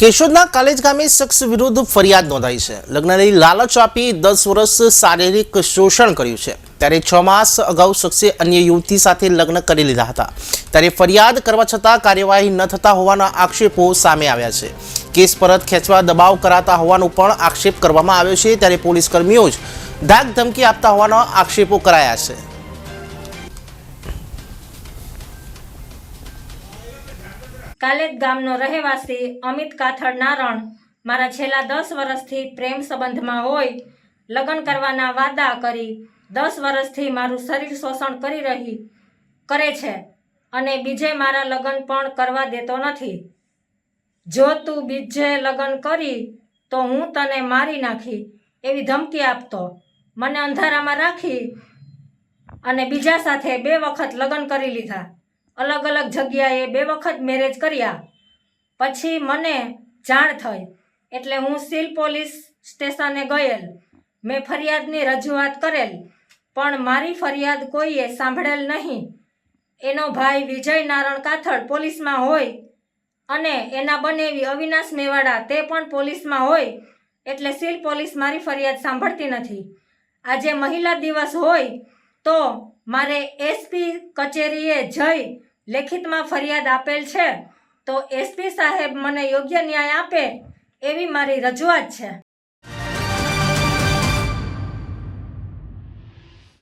કેશોદના college ગામે શખ્સ વિરુદ્ધ ફરિયાદ નોંધાઈ છે. લગ્નની લાલચ આપી દસ વર્ષ શારીરિક શોષણ કર્યું છે. ત્યારે છ માસ અગાઉ શખ્સે અન્ય યુવતી સાથે લગ્ન કરી લીધા હતા. ત્યારે ફરિયાદ કરવા છતાં કાર્યવાહી ન થતા હોવાના આક્ષેપો સામે આવ્યા છે. કેસ પરત ખેંચવા દબાવ કરાતા હોવાનો પણ આક્ષેપ કરવામાં આવ્યો છે. ત્યારે પોલીસ કર્મીઓ જ ધાક ધમકી આપતા હોવાના આક્ષેપો કરાયા છે. કાલેજ ગામનો રહેવાસી અમિત કાથડ નારણ મારા છેલ્લા દસ વર્ષથી પ્રેમ સંબંધમાં હોય, લગ્ન કરવાના વાદા કરી, દસ વર્ષથી મારું શરીર શોષણ કરી રહી, કરે છે અને બીજે મારા લગ્ન પણ કરવા દેતો નથી. જો તું બીજે લગ્ન કરી, તો હું તને મારી નાખી એવી ધમકી આપતો. મને અંધારામાં રાખી અને બીજા સાથે બે વખત લગ્ન કરી લીધા. અલગ અલગ જગ્યાએ બે વખત મેરેજ કર્યા. પછી મને જાણ થઈ. એટલે હું સીલ પોલીસ સ્ટેશને ગયેલ. મેં ફરિયાદની રજૂઆત કરેલ. પણ મારી ફરિયાદ કોઈએ સાંભળેલ નહીં. એનો ભાઈ વિજય નારણ કાથડ પોલીસમાં હોય અને એના બનેવી અવિનાશ મેવાડા તે પણ પોલીસમાં હોય એટલે સીલ પોલીસ મારી ફરિયાદ સાંભળતી નથી. આજે મહિલા દિવસ હોય તો મારે એસપી કચેરીએ જઈ લેખિતમાં ફરિયાદ આપેલ છે. તો એસપી સાહેબ મને યોગ્ય ન્યાય આપે એવી મારી રજૂઆત છે.